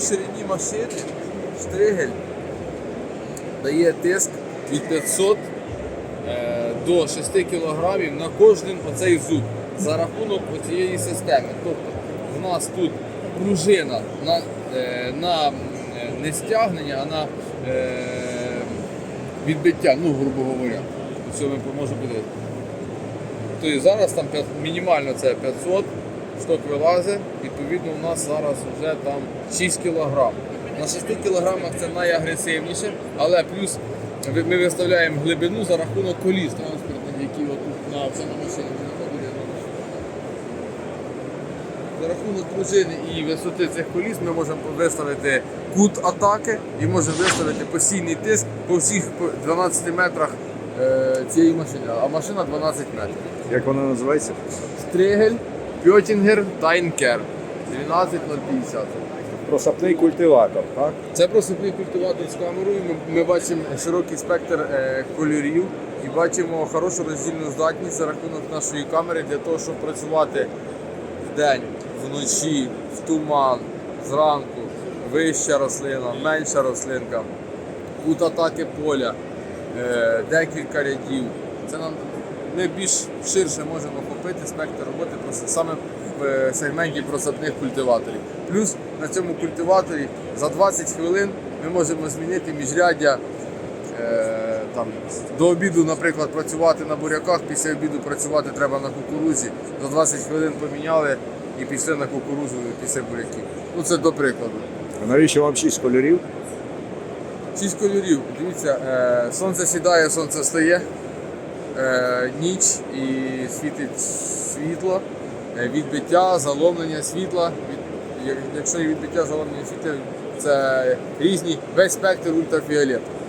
ширині машини штригель дає тиск від 500 е, до 6 кг на кожен оцей зуб за рахунок цієї системи. Тобто в нас тут пружина на, е, на е, не стягнення, а на відбиття, ну, грубо говоря. Що ми можемо. Тобто зараз там мінімально це 500, сток вилазить, відповідно у нас зараз вже там 6 кг. На 6 кг це найагресивніше, але плюс ми виставляємо глибину за рахунок коліс транспортних, які отут на це на машині. За рахунок пружини і висоти цих коліс ми можемо виставити кут атаки і можемо виставити постійний тиск по всіх 12 метрах е, цієї машини, а машина 12 метрів. Як вона називається? Стригель, Пьотінгер, Тайнкер 12050. Просапний культиватор, так? Це просипний культиватор з камерою. Ми, ми бачимо широкий спектр е, кольорів і бачимо хорошу роздільну здатність за рахунок нашої камери для того, щоб працювати вдень, вночі, в туман, зранку, вища рослина, менша рослинка, кут атаки поля, е, декілька рядів. Це нам ми більш ширше можемо охопити спектр роботи саме в е, сегменті просадних культиваторів. Плюс на цьому культиваторі за 20 хвилин ми можемо змінити міжряддя. Е, там, до обіду, наприклад, працювати на буряках, після обіду працювати треба на кукурузі. За 20 хвилин поміняли і пішли на кукурузу після буряків. Ну це до прикладу. А навіщо вам шість кольорів? Шість кольорів. Дивіться, е, сонце сідає, сонце встає, е, ніч і світить світло, е, відбиття, заломлення світла. Якщо є відбиття заломлення світла, це різні, весь спектр ультрафіолету.